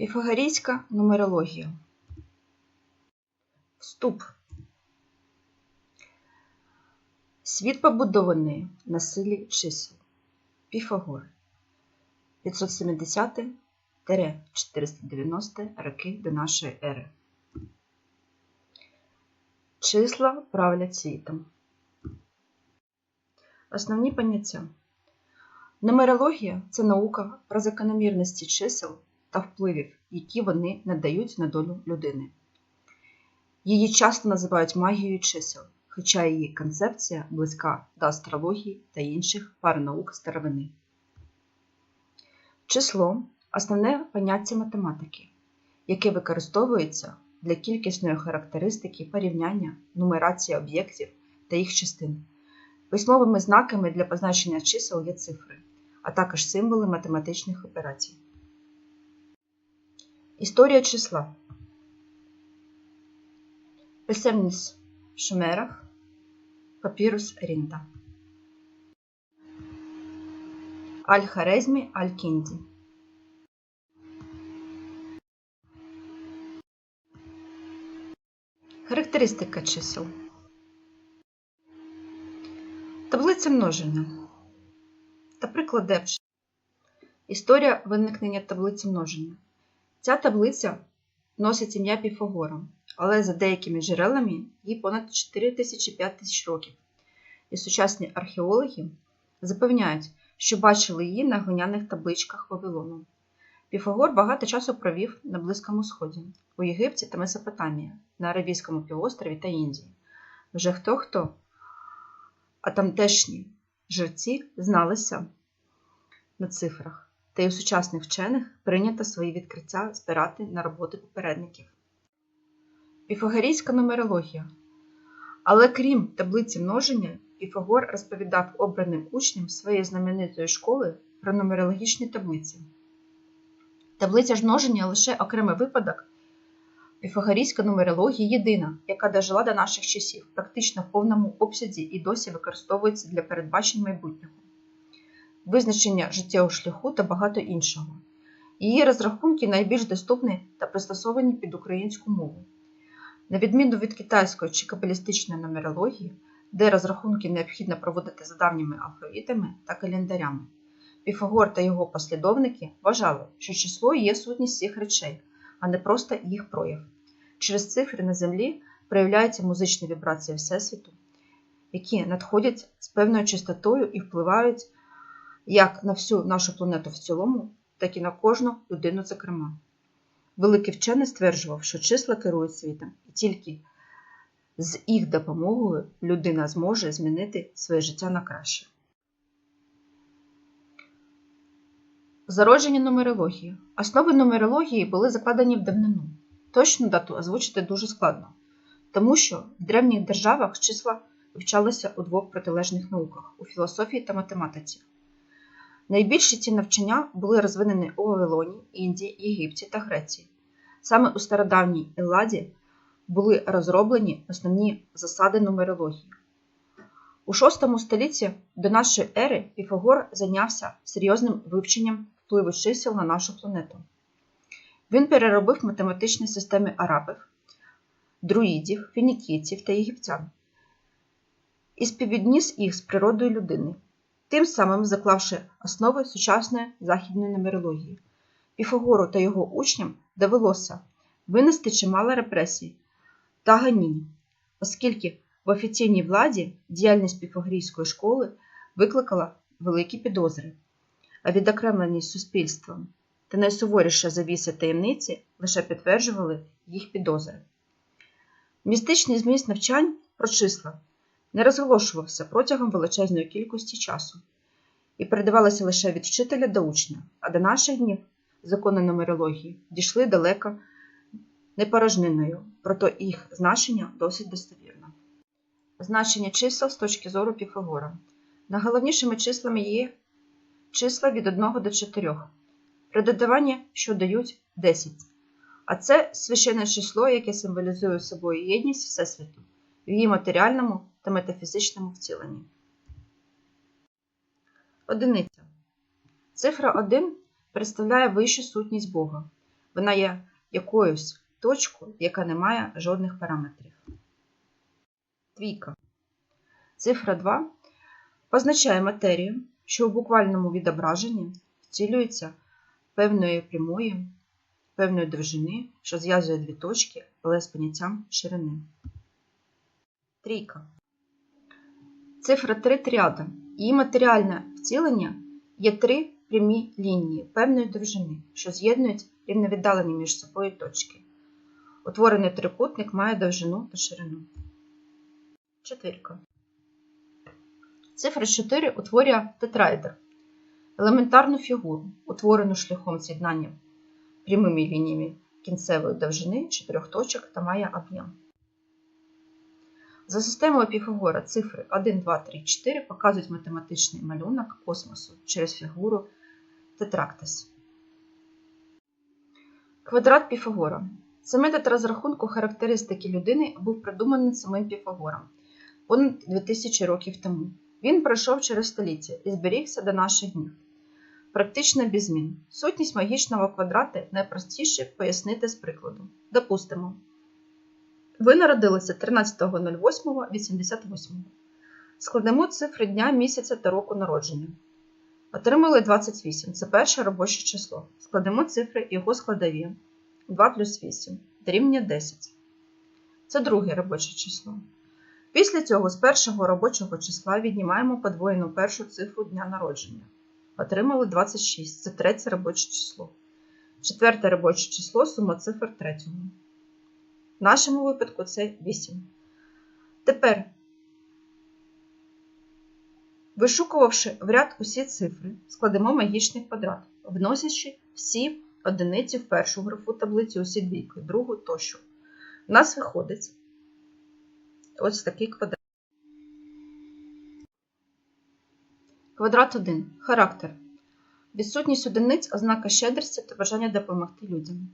Піфагорійська нумерологія. Вступ. Світ побудований на силі чисел. Піфагор. 570-490 роки до нашої ери. Числа правлять світом. Основні поняття. Нумерологія це наука про закономірності чисел та впливів, які вони надають на долю людини. Її часто називають магією чисел, хоча її концепція близька до астрології та інших паранаук старовини. Число основне поняття математики, яке використовується для кількісної характеристики порівняння, нумерації об'єктів та їх частин. Письмовими знаками для позначення чисел є цифри, а також символи математичних операцій. Історія числа. Писемність в Шумерах. Папірус Рінта. Аль-Харезмі Аль-Кінді. Характеристика чисел. Таблиця множення. Та приклади Історія виникнення таблиці множення. Ця таблиця носить ім'я Піфагора, але за деякими джерелами їй понад 4000 тисяч років. І сучасні археологи запевняють, що бачили її на глиняних табличках Вавилону. Піфагор багато часу провів на Близькому Сході, у Єгипті та Месопотамії, на Аравійському півострові та Індії. Вже хто хто, а тамтешні жерці зналися на цифрах та й у сучасних вчених прийнято свої відкриття спирати на роботи попередників. Піфагорійська нумерологія. Але крім таблиці множення, Піфагор розповідав обраним учням своєї знаменитої школи про нумерологічні таблиці. Таблиця ж множення лише окремий випадок. Піфагорійська нумерологія єдина, яка дожила до наших часів, практично в повному обсязі і досі використовується для передбачень майбутнього визначення життєвого шляху та багато іншого. Її розрахунки найбільш доступні та пристосовані під українську мову. На відміну від китайської чи кабалістичної нумерології, де розрахунки необхідно проводити за давніми алфавітами та календарями. Піфагор та його послідовники вважали, що число є сутність всіх речей, а не просто їх прояв. Через цифри на землі проявляються музичні вібрації Всесвіту, які надходять з певною частотою і впливають як на всю нашу планету в цілому, так і на кожну людину зокрема. Великий вчений стверджував, що числа керують світом, і тільки з їх допомогою людина зможе змінити своє життя на краще. Зародження нумерології. Основи нумерології були закладені в давнину. Точну дату озвучити дуже складно, тому що в древніх державах числа вивчалися у двох протилежних науках у філософії та математиці. Найбільші ці навчання були розвинені у Вавилоні, Індії, Єгипті та Греції. Саме у стародавній Елладі були розроблені основні засади нумерології. У VI столітті до нашої ери Піфагор зайнявся серйозним вивченням впливу чисел на нашу планету. Він переробив математичні системи арабів, друїдів, фінікійців та єгиптян і співвідніс їх з природою людини тим самим заклавши основи сучасної західної нумерології. Піфагору та його учням довелося винести чимало репресій та ганінь, оскільки в офіційній владі діяльність піфагорійської школи викликала великі підозри, а відокремленість суспільством та найсуворіша завіса таємниці лише підтверджували їх підозри. Містичний зміст навчань про числа не розголошувався протягом величезної кількості часу і передавалося лише від вчителя до учня, а до наших днів закони нумерології дійшли далеко не порожниною, проте їх значення досить достовірно. Значення чисел з точки зору Піфагора. Найголовнішими числами є числа від 1 до 4, при додаванні, що дають 10. А це священне число, яке символізує собою єдність Всесвіту в її матеріальному та метафізичному вціленні. Одиниця. Цифра 1 представляє вищу сутність Бога. Вона є якоюсь точкою, яка не має жодних параметрів. Двійка. Цифра 2 позначає матерію, що у буквальному відображенні втілюється певної прямої, певної довжини, що зв'язує дві точки, але з поняттям ширини. Трійка. Цифра 3 тріада. Її матеріальне втілення є три прямі лінії певної довжини, що з'єднують рівновіддалені між собою точки. Утворений трикутник має довжину та ширину. Четвірка. Цифра 4 утворює тетраедр. Елементарну фігуру, утворену шляхом з'єднання прямими лініями кінцевої довжини чотирьох точок та має об'єм. За системою Піфагора цифри 1, 2, 3, 4 показують математичний малюнок космосу через фігуру тетрактис. Квадрат Піфагора. Це метод розрахунку характеристики людини був придуманий самим Піфагором понад 2000 років тому. Він пройшов через століття і зберігся до наших днів. Практично без змін. Сутність магічного квадрата найпростіше пояснити з прикладу. Допустимо. Ви народилися 13.08.88. Складемо цифри дня, місяця та року народження. Отримали 28. Це перше робоче число. Складемо цифри його складові. 2 плюс 8 дорівнює 10. Це друге робоче число. Після цього з першого робочого числа віднімаємо подвоєну першу цифру дня народження. Отримали 26. Це третє робоче число. Четверте робоче число сума цифр третього. В нашому випадку це 8. Тепер, вишукувавши в ряд усі цифри, складемо магічний квадрат, вносячи всі одиниці в першу графу таблиці, усі двійки, другу тощо. У нас виходить ось такий квадрат. Квадрат 1. Характер. Відсутність одиниць ознака щедрості та бажання допомогти людям.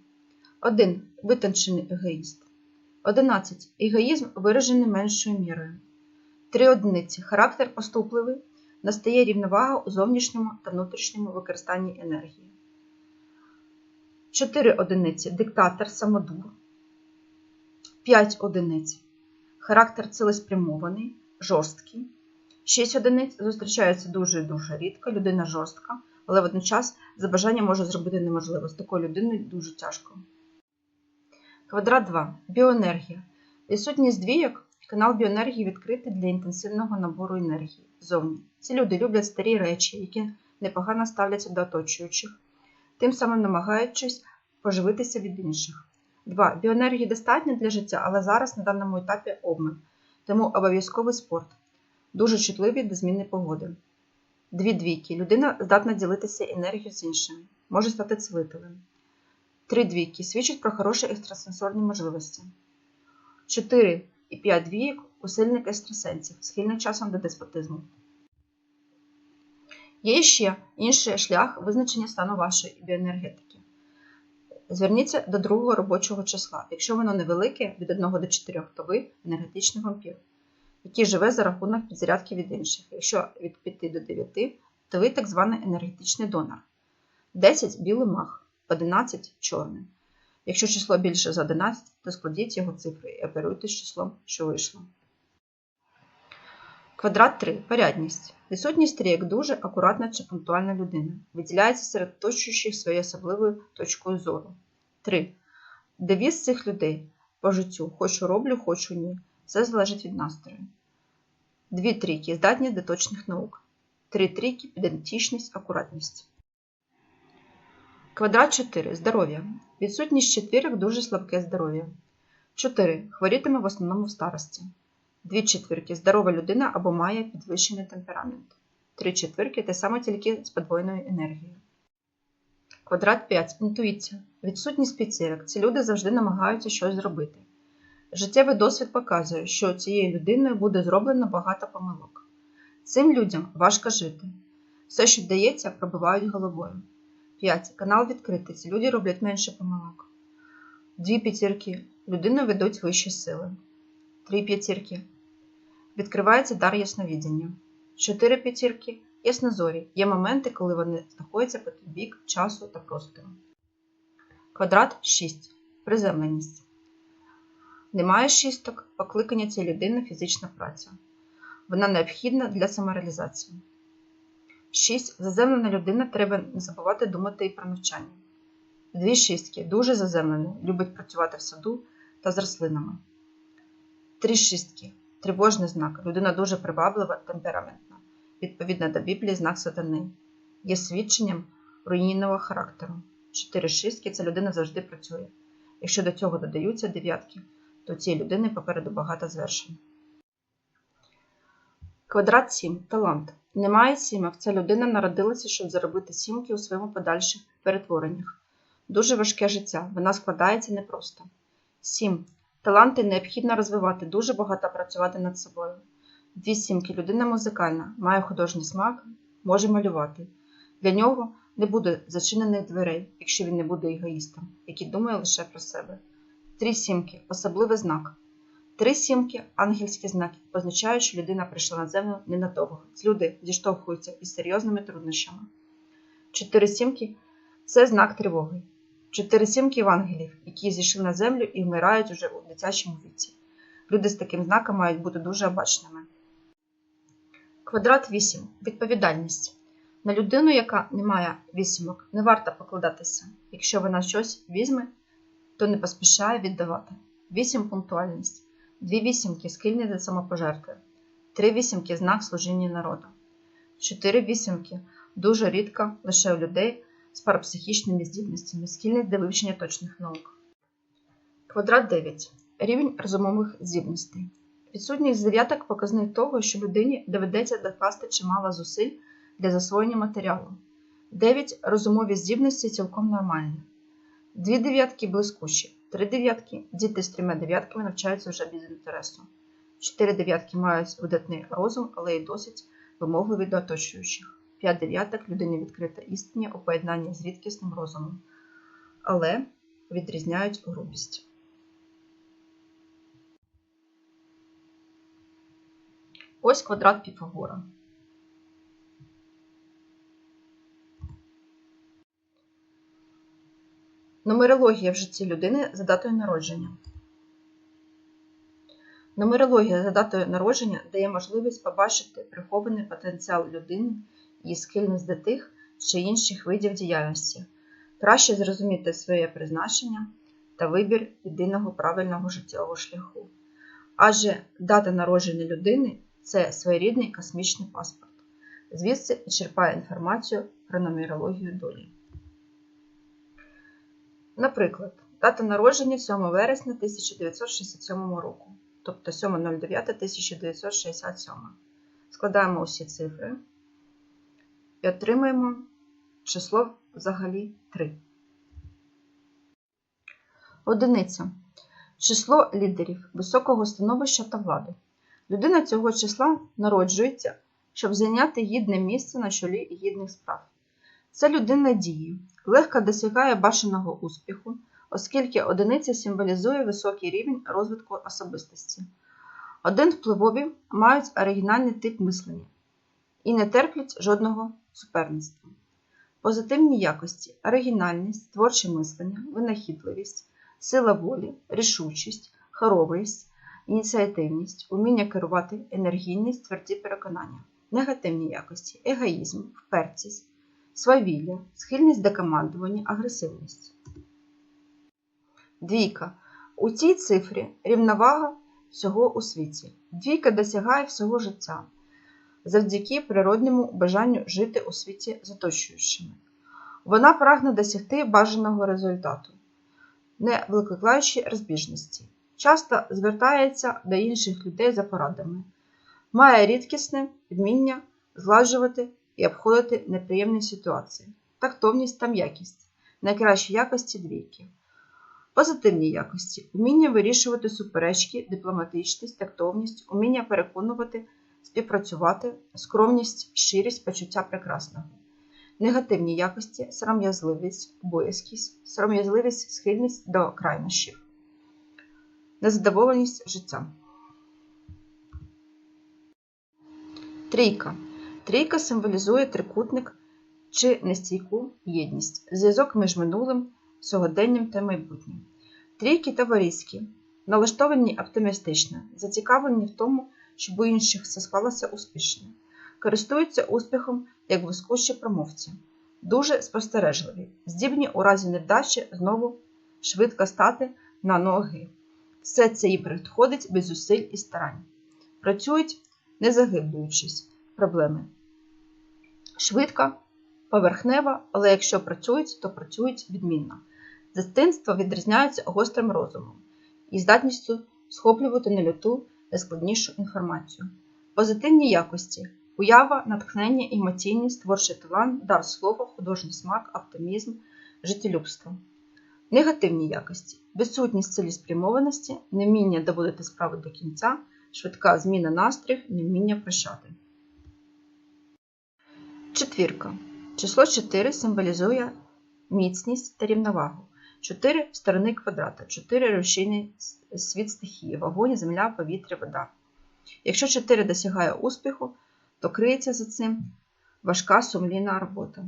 1. Витончений егоїст. 11. Егоїзм виражений меншою мірою. 3 одиниці. Характер поступливий. Настає рівновага у зовнішньому та внутрішньому використанні енергії. 4 одиниці. Диктатор, самодур. 5 одиниць. Характер цілеспрямований, жорсткий. 6 одиниць зустрічаються дуже і дуже рідко. Людина жорстка, але водночас за бажання може зробити неможливо. З такою людиною дуже тяжко. Квадрат 2. Біоенергія. Відсутність двійок. Канал біоенергії відкритий для інтенсивного набору енергії ззовні. Ці люди люблять старі речі, які непогано ставляться до оточуючих, тим самим намагаючись поживитися від інших. 2. Біоенергії достатньо для життя, але зараз на даному етапі обмін, тому обов'язковий спорт. Дуже чутливі до зміни погоди. Дві двійки. Людина здатна ділитися енергією з іншими, може стати цвителем. Три двійки свідчать про хороші екстрасенсорні можливості. 4 і 5 двійок усильник екстрасенсів, схильний часом до деспотизму. Є ще інший шлях визначення стану вашої біоенергетики. Зверніться до другого робочого числа. Якщо воно невелике від 1 до 4, то ви енергетичний вампір, який живе за рахунок підзарядки від інших. Якщо від 5 до 9, то ви так званий енергетичний донор. 10 білий мах, 11 чорний. Якщо число більше за 11, то складіть його цифри і оперуйте з числом, що вийшло. Квадрат 3. Порядність. Відсутність трійок дуже акуратна чи пунктуальна людина. Виділяється серед оточуючих своєю особливою точкою зору. 3. Девіз цих людей по життю хочу роблю, хочу ні. Все залежить від настрою. Дві трійки здатні до точних наук. Три трійки педантичність, акуратність. Квадрат 4. Здоров'я. Відсутність четвірок дуже слабке здоров'я. 4. Хворітиме в основному в старості. Дві четвірки здорова людина або має підвищений темперамент. Три четвірки те саме тільки з подвоєною енергією. Квадрат 5. Інтуїція. Відсутність п'ятірок. Ці люди завжди намагаються щось зробити. Життєвий досвід показує, що цією людиною буде зроблено багато помилок. Цим людям важко жити. Все, що вдається, пробивають головою. 5. Канал відкритий. Ці люди роблять менше помилок. Дві п'ятірки. Людину ведуть вищі сили. Три п'ятірки. Відкривається дар ясновідіння. Чотири п'ятірки яснозорі. Є моменти, коли вони знаходяться по бік часу та простору. Квадрат 6. Приземленість. Немає шісток, покликання цієї людини фізична праця. Вона необхідна для самореалізації. 6. Заземлена людина треба не забувати думати і про навчання. Дві шістки дуже заземлені, любить працювати в саду та з рослинами. Три шістки тривожний знак. Людина дуже приваблива, темпераментна. Відповідно до Біблії, знак сатани. Є свідченням руйнівного характеру. Чотири шістки це людина завжди працює. Якщо до цього додаються дев'ятки, то цієї людини попереду багато звершень. Квадрат 7. Талант. Немає сімок. Ця людина народилася, щоб заробити сімки у своєму подальших перетвореннях. Дуже важке життя. Вона складається непросто. 7. Таланти необхідно розвивати, дуже багато працювати над собою. Дві сімки. Людина музикальна, має художній смак, може малювати. Для нього не буде зачинених дверей, якщо він не буде егоїстом, який думає лише про себе. Три сімки особливий знак. Три сімки ангельські знаки позначають, що людина прийшла на землю ненадовго. Люди зіштовхуються із серйозними труднощами. Чотири сімки це знак тривоги. Чотири сімки євангелів, які зійшли на землю і вмирають уже у дитячому віці. Люди з таким знаком мають бути дуже обачними. Квадрат 8. Відповідальність. На людину, яка не має вісімок, не варто покладатися. Якщо вона щось візьме, то не поспішає віддавати. 8. Пунктуальність. Дві вісімки схильні до самопожертви. Три вісімки знак служіння народу. Чотири вісімки дуже рідко лише у людей з парапсихічними здібностями, схильні до вивчення точних наук. Квадрат 9. Рівень розумових здібностей. Відсутність дев'яток показник того, що людині доведеться докласти чимало зусиль для засвоєння матеріалу. 9 розумові здібності цілком нормальні. Дві дев'ятки блискучі, три дев'ятки діти з трьома дев'ятками навчаються вже без інтересу. Чотири дев'ятки мають видатний розум, але й досить вимогливі до оточуючих. П'ять дев'яток людині відкрита істині у поєднанні з рідкісним розумом, але відрізняють грубість. Ось квадрат Піфагора. Нумерологія в житті людини за датою народження. Нумерологія за датою народження дає можливість побачити прихований потенціал людини, її схильність до тих чи інших видів діяльності, краще зрозуміти своє призначення та вибір єдиного правильного життєвого шляху. Адже дата народження людини це своєрідний космічний паспорт. Звідси і черпає інформацію про нумерологію долі. Наприклад, дата народження 7 вересня 1967 року, тобто 7.09.1967. Складаємо усі цифри і отримаємо число взагалі 3. Одиниця. Число лідерів високого становища та влади. Людина цього числа народжується, щоб зайняти гідне місце на чолі гідних справ. Це людина дії, легко досягає бажаного успіху, оскільки одиниця символізує високий рівень розвитку особистості. Один впливові мають оригінальний тип мислення і не терплять жодного суперництва. Позитивні якості оригінальність, творче мислення, винахідливість, сила волі, рішучість, хоробрість, ініціативність, уміння керувати, енергійність, тверді переконання, негативні якості, егоїзм, впертість свавілля, схильність до командування, агресивність. Двійка. У цій цифрі рівновага всього у світі. Двійка досягає всього життя завдяки природньому бажанню жити у світі з оточуючими. Вона прагне досягти бажаного результату, не викликаючи розбіжності. Часто звертається до інших людей за порадами, має рідкісне вміння згладжувати і обходити неприємні ситуації, тактовність та м'якість, найкращі якості двійки. Позитивні якості вміння вирішувати суперечки, дипломатичність, тактовність, уміння переконувати, співпрацювати, скромність, щирість, почуття прекрасного. Негативні якості сором'язливість, боязкість, сором'язливість, схильність до крайнощів, незадоволеність життям. Трійка. Трійка символізує трикутник чи нестійку єдність, зв'язок між минулим, сьогоденням та майбутнім. Трійки товариські, налаштовані оптимістично, зацікавлені в тому, щоб у інших все склалося успішно, користуються успіхом як блискучі промовці, дуже спостережливі, здібні у разі невдачі знову швидко стати на ноги. Все це їй приходить без зусиль і старань. Працюють, не загиблюючись проблеми. Швидко, поверхнево, але якщо працюють, то працюють відмінно. З дитинства відрізняються гострим розумом і здатністю схоплювати на люту найскладнішу інформацію. Позитивні якості уява, натхнення, емоційність, творчий талант, дар слова, художній смак, оптимізм, життєлюбство. Негативні якості відсутність цілеспрямованості, невміння доводити справу до кінця, швидка зміна настроїв, невміння прощати. Четвірка. Число 4 символізує міцність та рівновагу. 4 сторони квадрата, 4 рушійний світ стихії, вогонь, земля, повітря, вода. Якщо 4 досягає успіху, то криється за цим важка сумлінна робота.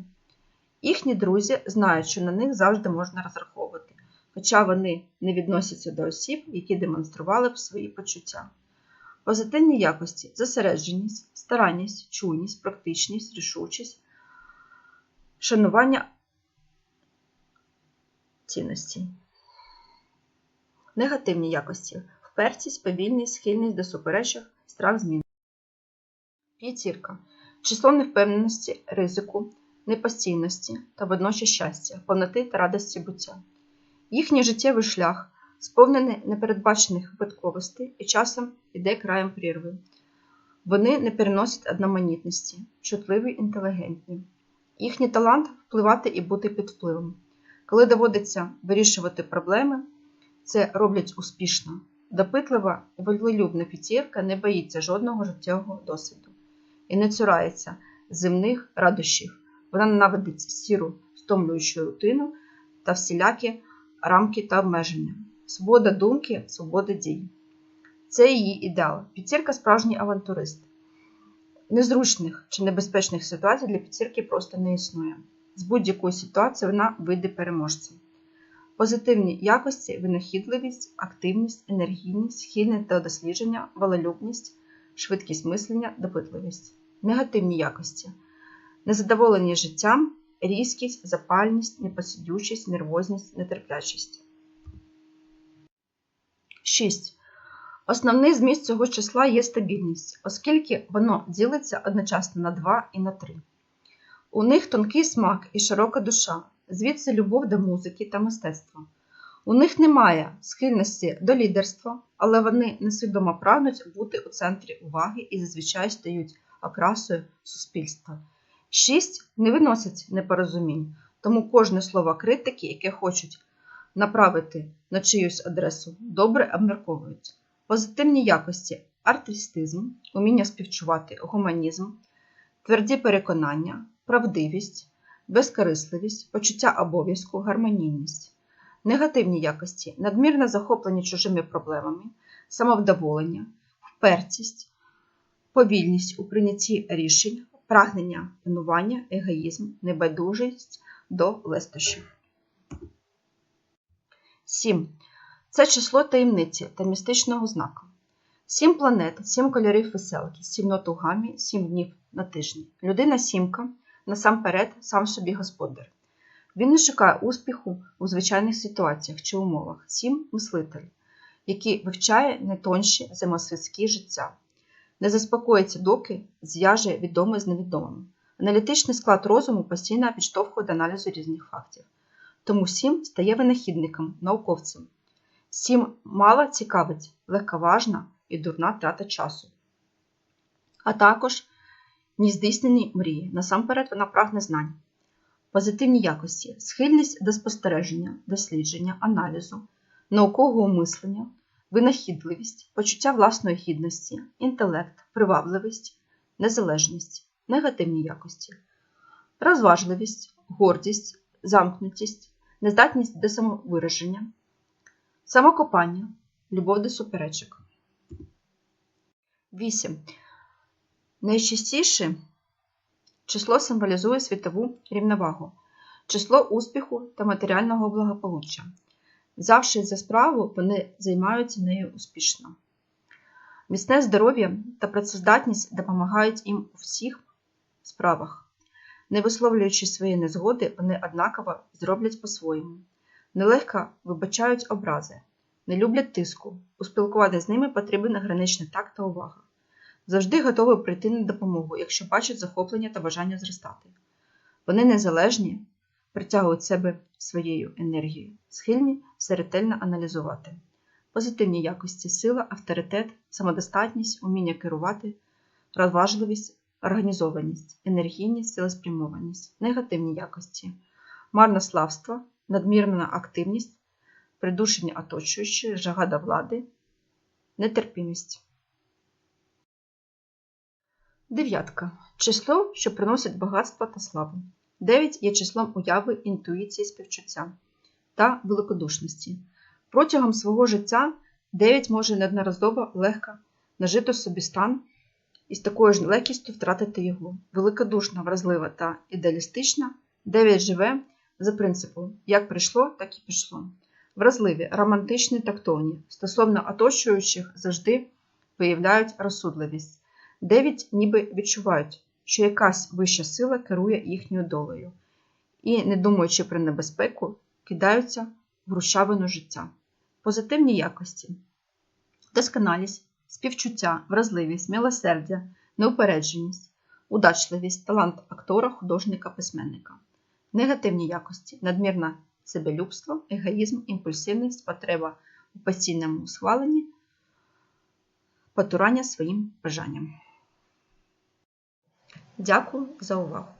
Їхні друзі знають, що на них завжди можна розраховувати, хоча вони не відносяться до осіб, які демонстрували б свої почуття. Позитивні якості зосередженість, старанність, чуйність, практичність, рішучість, шанування цінностей. Негативні якості впертість, повільність, схильність до суперечок, страх змін. П'ятірка. Число невпевненості, ризику, непостійності та водночас щастя, повноти та радості буття. Їхній життєвий шлях сповнений непередбачених випадковостей і часом іде краєм прірви. Вони не переносять одноманітності, чутливі, інтелігентні. Їхній талант впливати і бути під впливом. Коли доводиться вирішувати проблеми, це роблять успішно. Допитлива і волелюбна п'ятірка не боїться жодного життєвого досвіду і не цурається земних радощів. Вона ненавидить сіру, стомлюючу рутину та всілякі рамки та обмеження. Свобода думки, свобода дій. Це її ідеал. П'ятірка справжній авантурист. Незручних чи небезпечних ситуацій для п'ятірки просто не існує. З будь-якої ситуації вона вийде переможцем. Позитивні якості винахідливість, активність, енергійність, схильність до дослідження, волелюбність, швидкість мислення, допитливість. Негативні якості незадоволені життям, різкість, запальність, непосидючість, нервозність, нетерплячість. 6. Основний зміст цього числа є стабільність, оскільки воно ділиться одночасно на 2 і на 3. У них тонкий смак і широка душа, звідси любов до музики та мистецтва. У них немає схильності до лідерства, але вони несвідомо прагнуть бути у центрі уваги і зазвичай стають окрасою суспільства. Шість не виносять непорозумінь, тому кожне слово критики, яке хочуть направити на чиюсь адресу, добре обмірковують. Позитивні якості артистизм, уміння співчувати, гуманізм, тверді переконання, правдивість, безкорисливість, почуття обов'язку, гармонійність. Негативні якості надмірне захоплення чужими проблемами, самовдоволення, впертість, повільність у прийнятті рішень, прагнення панування, егоїзм, небайдужість до лестощів. 7. Це число таємниці та містичного знаку. Сім планет, сім кольорів веселки, сім нот у гамі, сім днів на тижні. Людина сімка, насамперед, сам собі господар. Він не шукає успіху у звичайних ситуаціях чи умовах. Сім мислитель, який вивчає найтонші земосвітські життя. Не заспокоїться, доки зв'яже відоме з невідомим. Аналітичний склад розуму постійно підштовхує до аналізу різних фактів. Тому сім стає винахідником, науковцем. Сім мало цікавить, легковажна і дурна трата часу. А також нездійснені мрії. Насамперед вона прагне знань. Позитивні якості, схильність до спостереження, дослідження, аналізу, наукового мислення, винахідливість, почуття власної гідності, інтелект, привабливість, незалежність, негативні якості, розважливість, гордість, замкнутість, нездатність до самовираження, самокопання, любов до суперечок. 8. Найчастіше число символізує світову рівновагу. число успіху та матеріального благополуччя. Взявши за справу, вони займаються нею успішно. Міцне здоров'я та працездатність допомагають їм у всіх справах. Не висловлюючи свої незгоди, вони однаково зроблять по-своєму. Нелегко вибачають образи, не люблять тиску. У спілкуванні з ними потрібен граничний такт та увага. Завжди готові прийти на допомогу, якщо бачать захоплення та бажання зростати. Вони незалежні, притягують себе своєю енергією, схильні все ретельно аналізувати. Позитивні якості сила, авторитет, самодостатність, уміння керувати, розважливість, організованість, енергійність, цілеспрямованість, негативні якості, марнославство, надмірна активність, придушення оточуючих, жага до влади, нетерпімість. Дев'ятка. Число, що приносить багатство та славу. 9 є числом уяви, інтуїції, співчуття та великодушності. Протягом свого життя 9 може неодноразово легко нажити собі стан і з такою ж легкістю втратити його. Великодушна, вразлива та ідеалістична, 9 живе за принципом як прийшло, так і пішло. Вразливі, романтичні, тактовні, стосовно оточуючих завжди виявляють розсудливість. 9 ніби відчувають, що якась вища сила керує їхньою долею, і, не думаючи про небезпеку, кидаються в грущавину життя. Позитивні якості, досконалість, співчуття, вразливість, милосердя, неупередженість, удачливість, талант актора, художника, письменника. Негативні якості, надмірне себелюбство, егоїзм, імпульсивність, потреба у постійному схваленні, потурання своїм бажанням. Дякую за увагу!